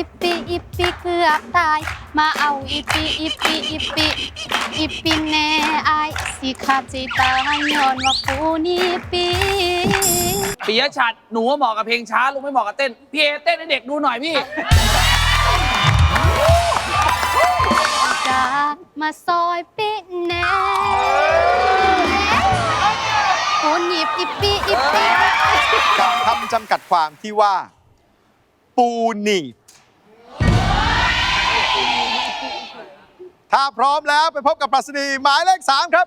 อิปปีอิปปีเกือบตาย มาเอาอิปปีอิปปีอิปปีอิปปีแน่อายสิขาดใจตายย้อนว่าปูนี่ปีปิยะฉัดหนูเหมาะกับเพลงช้าลุงไม่เหมาะกับเต้น พี่เอเต้นให้เด็กดูหน่อยพี่ จ้มาซอยปีแน่ปูนี่อิปปีอิปปี กับคำจำกัดความที่ว่า ปูหนีบ ถ้าพร้อมแล้วไปพบกับปรัชนีหมายเลข 3 ครับ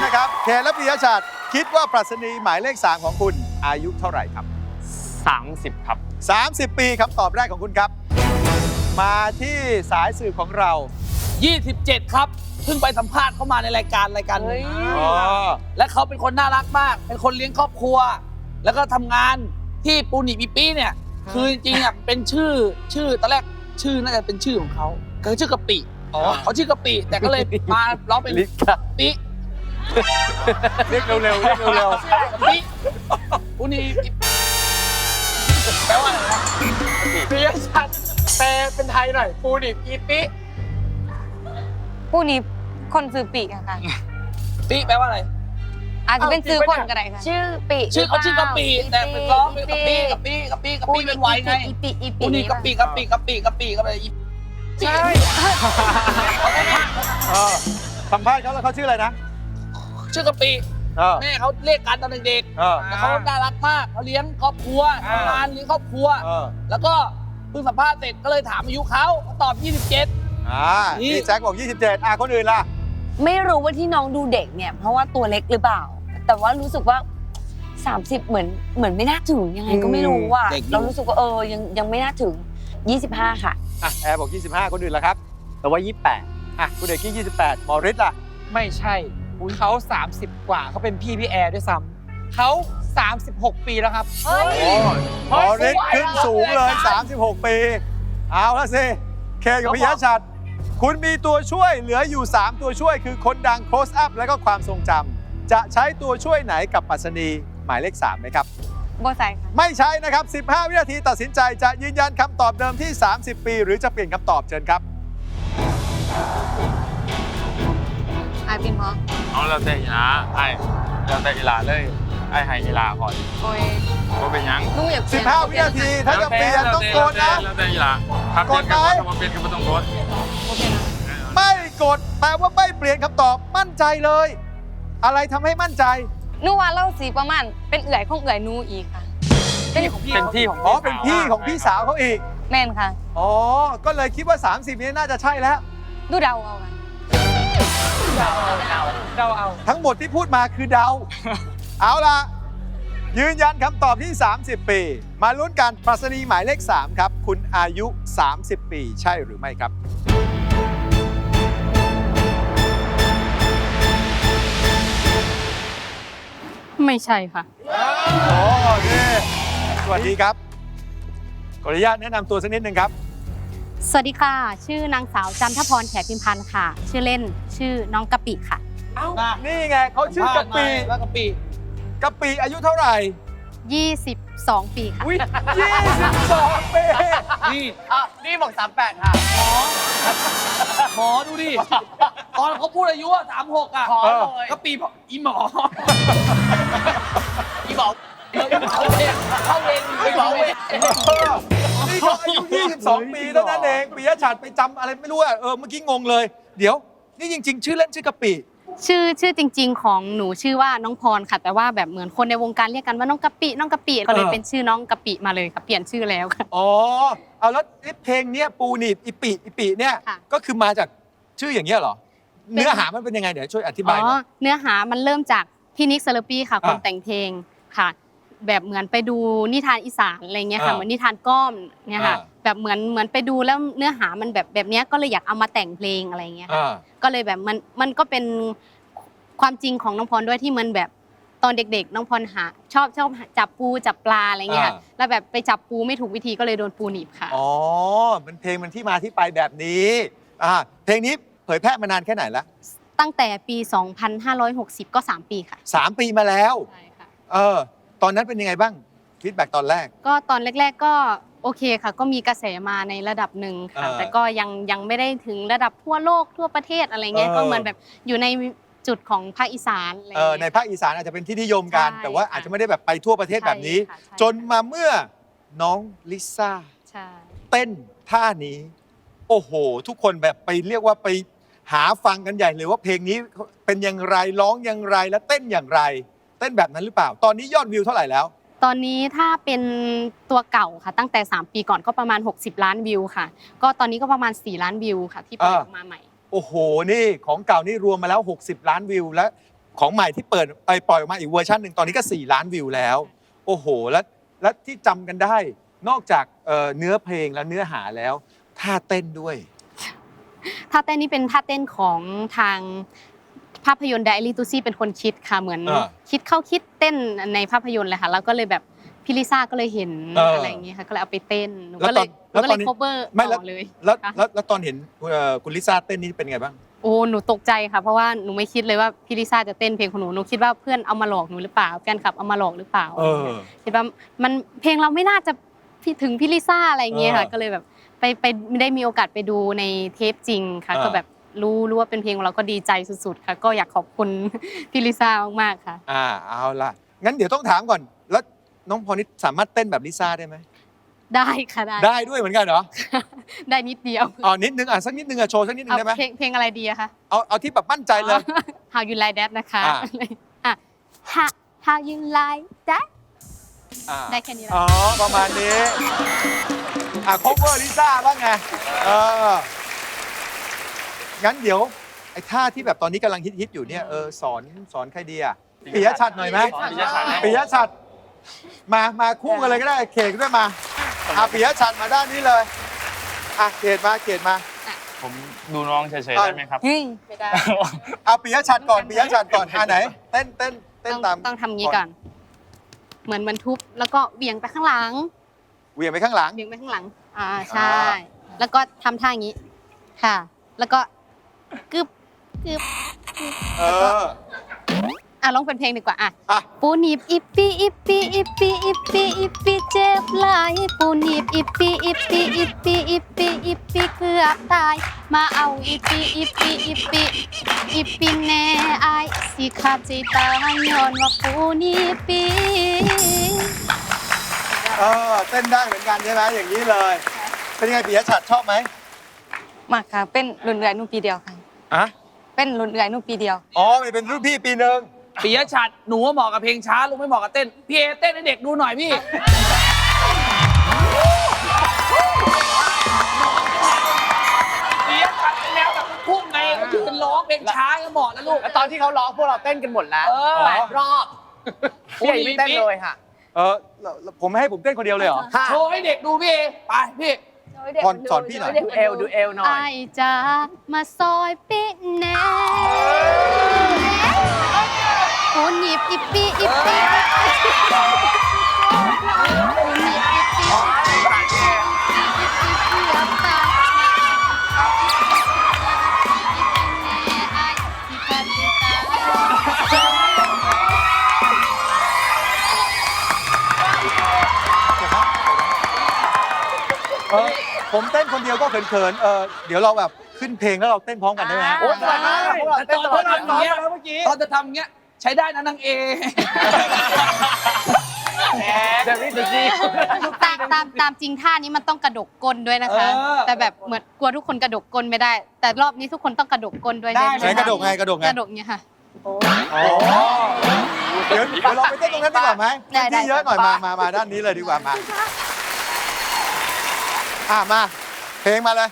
เลข3ของคุณนะครับเคนและปิยชัดคิดว่าปรัชนีหมายเลข 3 ของคุณอายุเท่าไหร่ครับ 30 ครับ 30 ปีคำตอบแรกของคุณครับ มาที่สายสื่อของเรา 27 ครับ เพิ่งไปสัมภาษณ์เข้ามาในรายการรายการหนึ่งอ๋อและเขาเป็นคนน่ารักมาก เป็นคนเลี้ยงครอบครัว แล้วก็ทำงานที่ปูนิปิปี้เนี่ย คือจริงๆอะเป็นชื่อชื่อตอนแรกชื่อน่าจะเป็นชื่อของเขาคือชื่อกะปิอ๋อ เขาชื่อกะปิแต่ก็เลยมาร้องเป็นลิกะปิ เรียกเร็วๆเรียกเร็วปิปูนิปิแปลว่าอะไรนะเรียกชัดแปลเป็นไทยหน่อย ปูดิบอีปิผู้นี้คนซื้อปีกอะค่ะ ปิแปลว่าอะไร อาจจะเป็นซื้อคนก็ได้ค่ะชื่อปีชื่อเขาชื่อกะปิแต่เป็นร้องเป็นกะปิกะปิกะปิกะปิเป็นไวไงอีปีอีปีปูนิกะปิกะปิกะปิกะปิกะปิอีใช่ๆเออสัมภาษณ์เขาแล้วเขาชื่ออะไรนะ ชื่อกะปิเออ แม่เขาเรียกกันตอนเด็กเออ ๆแต่เขาน่ารักมากเขาเลี้ยงครอบครัวทำงานเลี้ยงครอบครัว เออแล้วก็เพิ่งสัมภาษณ์เสร็จก็เลยถามอายุเขาเขาตอบ 27 อ่านี่ นี่แจ็คบอก 27 อะคนอื่นล่ะ ไม่รู้ว่าที่น้องดูเด็กเนี่ย เพราะว่าตัวเล็กหรือเปล่า แต่ว่ารู้สึกว่า 30 เหมือนเหมือนไม่น่าถึงยังไงก็ไม่รู้ว่าเด็กอยู่ เรารู้สึกว่าเออยังยังไม่น่าถึง 25 ค่ะ อะแอร์บอก 25 คนอื่นล่ะครับ แต่ว่าอะคุณเอกกี้ 28หมอฤทธิ์ล่ะ28ไม่ใช่ เขา 30 กว่าเขาเป็นพี่พี่แอร์ด้วยซ้ำเขา 36 ปีแล้วครับ เฮ้ยหมอฤทธิ์ขึ้นสูงเลย 36 ปี เอาละสิ เคกับพิยชัด คุณมีตัวช่วยเหลืออยู่ 3 ตัวช่วยคือคนดัง close up และก็ความทรงจำ จะใช้ตัวช่วยไหนกับปรัชนีหมายเลข3ไหมครับ โบไซค่ะ ไม่ใช่นะครับ 15 วินาทีตัดสินใจจะยืนยันคำตอบเดิมที่ 30 ปี หรือจะเปลี่ยนคำตอบเชิญครับ อาปินพอเอาเราแต่อีลาไอ้เราแต่อีลาเลยไอ้ให้อีลาก่อนโอ้ยว่าเป็นหยังหนูอยากเปลี่ยน15วินาทีถ้าจะเปลี่ยนต้องกดนะเราแต่อีลาครับกดไหมเปลี่ยนกันว่าถ้ามาเป็นก็ไม่ต้องกดโอเคนะไม่กดแปลว่าไม่เปลี่ยนคำตอบมั่นใจเลย อะไรทำให้มั่นใจหนูว่าเล่าสีประมาณเป็นเอื่อยของเอื่อยหนูอีกค่ะเป็นเป็นที่ของอ๋อเป็นพี่ของพี่สาวเขาอีกแม่นค่ะอ๋อก็เลยคิดว่า 30 นี้น่าจะใช่แล้ว ดูเดาเอาค่ะ เราเอา ทั้งหมดที่พูดมาคือเดา เอาล่ะ ยืนยันคำตอบที่ 30 ปี มาลุ้นกันปรัชนีหมายเลข 3 ครับ คุณอายุ 30 ปี ใช่หรือไม่ครับ ไม่ใช่ค่ะ โอ้นี่สวัสดีครับ ขออนุญาตแนะนำตัวสักนิดนึงครับ สวัสดีค่ะ ชื่อนางสาวจันทพรแขกพิมพันธ์ค่ะ ชื่อเล่นชื่อน้องกะปิค่ะนี่ไงเขาชื่อกะปิแล้วกะปิกะปิอายุเท่าไหร่22 ปีค่ะ อุ้ย22ปีนี่นี่บอก 38 ค่ะหมอหมอดูดิ ตอนเขาพูดอายุอะ36อะขอเออเลยกะปิบอกอีหมออีหมอเออเข้าเวรเข้าเวรอีหมอเวรเออนี่เขา อายุ22ปีเท่านั้นเองปิยชัดไปจำอะไรไม่รู้อะเออเมื่อกี้งงเลย เดี๋ยว นี่จริง ๆ ชื่อเล่นชื่อกะปิชื่อชื่อจริง ๆ ของหนูชื่อว่าน้องพรค่ะ แต่ว่าแบบเหมือนคนในวงการเรียกกันว่าน้องกะปิน้องกะปิก็เลยเออเป็นชื่อน้องกะปิมาเลยค่ะเปลี่ยนชื่อแล้วค่ะ อ๋อเอาแล้วเอ๊ะเพลงเนี้ยปูหนีบอีปิอีปิเนี่ยค่ะก็คือมาจากชื่ออย่างเงี้ยเหรอ เป็น เนื้อหามันเป็นยังไงเดี๋ยวช่วยอธิบายหอ๋น่ออย เนื้อหามันเริ่มจากพี่นิกเซเลปี้ค่ะคนอะแต่งเพลงค่ะ แบบเหมือนไปดูนิทานอีสานอะไรเงี้ยค่ะอะเหมือนนิทานก้อมเนี่ยค่ะ อะ แบบเหมือนเหมือนไปดูแล้วเนื้อหามันแบบแบบเนี้ยก็เลยอยากเอามาแต่งเพลงอะไรเงี้ยค่ะอ่า ก็เลยแบบมันมันก็เป็นความจริงของน้องพรด้วยที่มันแบบตอนเด็กๆ น้องพรหาชอบชอบจับปูจับปลาอะไรเงี้ยค่ะอ่า แล้วแบบไปจับปูไม่ถูกวิธีก็เลยโดนปูหนีบค่ะ อ๋อ มันเพลงมันที่มาที่ไปแบบนี้อ่าเพลงนี้เผยแพร่มานานแค่ไหนละตั้งแต่ปี 2560 ก็ 3 ปีค่ะสามปีมาแล้ว ใช่ค่ะ เออ ตอนนั้นเป็นยังไงบ้างฟีดแบ็กตอนแรก ก็ตอนแรก ๆก็ โอเคค่ะ ก็มีกระแสมาในระดับหนึ่งค่ะอ่าแต่ก็ยังยังไม่ได้ถึงระดับทั่วโลกทั่วประเทศอะไรเงี้ยเออ ก็เหมือนแบบอยู่ในจุดของภาคอีสานอะไรเออเงี้ยในภาคอีสานอาจจะเป็นที่นิยมกัน ใช่แต่ว่าอาจจะไม่ได้แบบไปทั่วประเทศแบบนี้ ใช่ค่ะใช่จนมาเมื่อน้องลิซ่า ใช่ เต้นท่านี้ โอ้โห ทุกคนแบบไปเรียกว่าไปหาฟังกันใหญ่เลยว่าเพลงนี้เป็นอย่างไรร้องอย่างไรและเต้นอย่างไร เต้นแบบนั้นหรือเปล่า ตอนนี้ยอดวิวเท่าไหร่แล้ว ตอนนี้ถ้าเป็นตัวเก่าค่ะ ตั้งแต่ 3 ปีก่อนก็ประมาณ 60 ล้านวิวค่ะ ก็ตอนนี้ก็ประมาณ 4 ล้านวิวค่ะ ที่ปล่อยอ่าออกมาใหม่ โอ้โห นี่ของเก่านี่รวมมาแล้ว 60 ล้านวิว และของใหม่ที่เปิดไปปล่อยออกมาอีกเวอร์ชันหนึ่งตอนนี้ก็ 4 ล้านวิวแล้ว โอ้โห แล้วและที่จำกันได้ นอกจากเอ่อเนื้อเพลงและเนื้อหาแล้วท่าเต้นด้วยท่าเต้นนี่เป็นท่าเต้นของทาง ภาพยนตร์ไดอารี่ตูซี่เป็นคนคิดค่ะเหมือน อ่าคิดเข้าคิดเต้นในภาพยนตร์เลยค่ะแล้วก็เลยแบบพี่ลิซ่าก็เลยเห็นเออออะไรอย่างเงี้ยค่ะก็เลยเอาไปเต้นหนูแล้วก็เลยตอนหนูก็แล้วตเลอนยนี้ cover ไม่แล้วต่อเลย แล้วค่ะ แล้วแล้วตอนเห็นเอ่อคุณลิซ่าเต้นนี่เป็นไงบ้าง โอ้หนูตกใจค่ะเพราะว่าหนูไม่คิดเลยว่าพี่ลิซ่าจะเต้นเพลงของหนูหนูคิดว่าเพื่อนเอามาหลอกหนูหรือเปล่าแฟนคลับเอามาหลอกหรือเปล่า เออ คิดว่ามันเพลงเราไม่น่าจะพี่ถึงพี่ลิซ่าอะไรอย่างเงี้ยค่ะ เออก็เลยแบบไปไปไม่ได้มีโอกาสไปดูในเทปจริงค่ะ เออ ก็แบบ รู้รู้ว่าเป็นเพลงของเราก็ดีใจสุดๆ ค่ะ ก็อยากขอบคุณพี่ลิซ่ามากๆค่ะ อ่าเอาล่ะ งั้นเดี๋ยวต้องถามก่อน แล้วน้องพรนี่สามารถเต้นแบบลิซ่าได้ไหมได้ค่ะได้ได้ด้วยเหมือนกันเหรอได้นิดเดียวอ๋อนิดนึงอะสักนิดนึงอะโชว์สักนิดนึงเอาได้ไหมเพลงเพลงอะไรดีอะคะเอาเอาที่แบบมั่นใจเลย How you like that นะคะอ่าอะ How How you like that อ่าได้แค่นี้แหละอ๋อประมาณนี้อะ cover ลิซ่าบ้างไงเออ งั้นเดี๋ยวไอ้ท่าที่แบบตอนนี้กำลังฮิตๆอยู่เนี่ยเออสอนสอนใครดีอะปิยะชัดหน่อยไหมปิยะชัด ปิยะชัดมามาคู่กันเลยก็ได้เขตด้วยมาอะปิยะชัดมาด้านนี้เลยอะเขตมาเขตมาผมดูน้องเฉยๆได้ไหมครับเฮ้ยไม่ได้เอาปิยะชัดก่อนปิยะชัดก่อนอะไหน เต้นเต้นเต้นต้องตามต้องทำงี้ก่อน เหมือนมันทุบแล้วก็เบี่ยงไปข้างหลังเหวี่ยงไปข้างหลังเบี่ยงไปข้างหลัง อ่าใช่อ่าแล้วก็ทำท่าอย่างนี้ ค่ะ แล้วก็ กึบกึบเออ อะร้องเป็นเพลงดีกว่าอะอะ ปูหนีบอิปปีอิปปีอิปปีอิปปีอิปปีเจ็บหลายปูหนีบอิปปีอิปปีอิปปีอิปปีอิปปีเกือบตาย มาเอาอิปปีอิปปีอิปปีอิปปีแน่อายสิขาดใจตายย้อนว่าปูหนีบปีเออเต้นได้เหมือนกันใช่ไหมอย่างนี้เลย เป็นยังไงปิยะชัดชอบไหม มากค่ะ เป็นรุ่นเอื่อยหนุ่ปีเดียวค่ะ อะเป็นรุ่นเอื่อยหนุ่ปีเดียว อ๋อมันเป็นรุ่นพี่ปีหนึ่งปิยชัดหนูว่าเหมาะกับเพลงช้าลุงไม่เหมาะกับเต้น พี่เอเต้นให้เด็กดูหน่อยพี่ ปิยชัดเป็นแนวแบบลูกทุ่งไงก็ยืนร้องเพลงช้าก็เหมาะนะลูก แล้วตอนที่เขาร้องพวกเราเต้นกันหมดแล้วเออ แปดรอบพี่ยังไม่เต้นเลยค่ะ เออแล้วแล้วผมให้ผมเต้นคนเดียวเลยเหรอ โชว์ให้เด็กดูพี่เอไปพี่ พรสอนพี่หน่อย ดูเอวดูเอวหน่อยอายจ้ามาซอยปิดแน่ปูหนีบอิปปีอิปปีปู ผมเต้นคนเดียวก็เขินๆเออเดี๋ยวเราแบบขึ้นเพลงแล้วเราเต้นพร้อมกันได้ไหมฮะ โอ้ยสวยมากพวกเราเต้นตลอดตอนทำอย่างเงี้ยแล้วเมื่อกี้ตอนจะทำอย่างเงี้ยใช้ได้นะนางเอเดวิดดูซี่ตามตามตามจริงท่านี้มันต้องกระดกก้นด้วยนะคะ เออ แต่แบบเหมือนกลัวทุกคนกระดกก้นไม่ได้ แต่รอบนี้ทุกคนต้องกระดกก้นด้วยได้หม ไหนกระดกไงกระดกไง กระดกเนี่ยค่ะอ๋อเดี๋ยวเดี๋ยวเราไปเต้นตรงนั้นดีกว่าไหมได้ได้ ที่เยอะหน่อยมามามาด้านนี้เลยดีกว่ามา อะมา เพลงมาเลย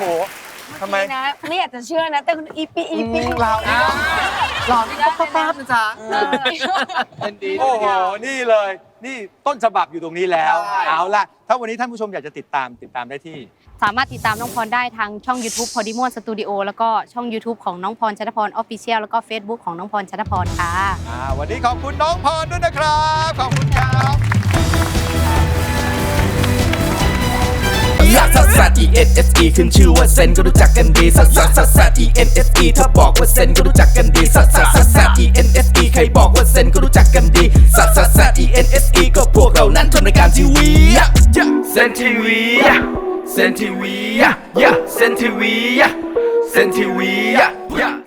โอ้โหทำไม นะ ไม่อยากจะเชื่อนะ แต่คุณอีปีอีปีเรานี่ก็หล่อนี่ก็ป๊าบๆนะจ๊ะเออๆเป็นดี โอ้โห นี่เลย นี่ต้นฉบับอยู่ตรงนี้แล้ว ใช่ เอาล่ะ ถ้าวันนี้ท่านผู้ชมอยากจะติดตามติดตามได้ที่ สามารถติดตามน้องพรได้ทางช่อง YouTube พอดิมอนสตูดิโอแล้วก็ช่อง YouTube ของน้องพรชัตพรออฟฟิเชียลแล้วก็ Facebook ของน้องพรชัตพรค่ะ อ่า วันนี้ขอบคุณน้องพรด้วยนะครับ ขอบคุณครับ ลักซัสซัส E N S E ขึ้นชื่อว่าเซนก็รู้จักกันดีซัสซัสซัสซัส E N S E ถ้าบอกว่าเซนก็รู้จักกันดีซัสซัสซัสซัส E N S E ใครบอกว่าเซนก็รู้จักกันดีซัสซัสซัส E N S E ก็พวกเรานั้นทำรายการทีวีเซนทีวีเซนทีวีเซนทีวีเซนทีวี